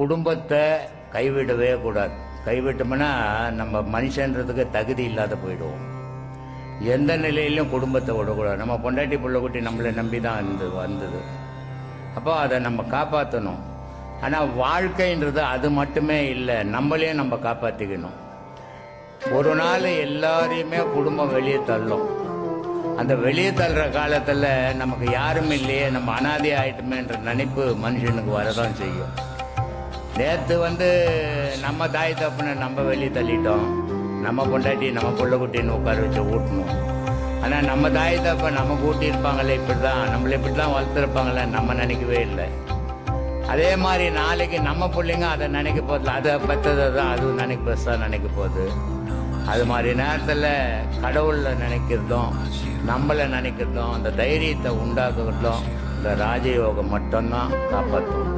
குடும்பத்தை கைவிடவே கூடாது. கைவிட்டோம்னா நம்ம மனுஷன்றதுக்கு தகுதி இல்லாத போயிடுவோம். எந்த நிலையிலும் குடும்பத்தை விடக்கூடாது. நம்ம பொண்டாட்டி பிள்ளைக்குட்டி நம்மளை நம்பி தான் வந்து வந்தது. அப்போ அதை நம்ம காப்பாற்றணும் ஆனால் வாழ்க்கைன்றது அது மட்டுமே இல்லை நம்மளையும் நம்ம காப்பாற்றிக்கணும் ஒரு நாள் எல்லாரையுமே குடும்பம் வெளியே தள்ளும். அந்த வெளியே தள்ளுற காலத்தில் நமக்கு யாரும் இல்லையே நம்ம அனாதை ஆயிட்டுமேன்ற நினைப்பு மனுஷனுக்கு வரதான் செய்யும். நேற்று வந்து நம்ம தாய் தப்புன்னு நம்ம வெளியே தள்ளிட்டோம். நம்ம பொண்டாட்டி நம்ம பொள்ள குட்டின்னு உட்கார வச்சு ஊட்டணும் ஆனால் நம்ம தாய் தப்ப நம்ம கூட்டியிருப்பாங்களே இப்படி தான் நம்மளை இப்படி தான் வளர்த்துருப்பாங்களே நம்ம நினைக்கவே இல்லை. அதே மாதிரி நாளைக்கு நம்ம பிள்ளைங்க அதை நினைக்க போதில்ல அதை பற்றதை தான் அதுவும் நினைக்க பெருசாக நினைக்க போகுது. அது மாதிரி நேரத்தில் கடவுளில் நினைக்கிறதும் நம்மளை நினைக்கிறதும் அந்த தைரியத்தை உண்டாக்குறதும் இந்த ராஜயோகம் மட்டும்தான் காப்பாற்றும்.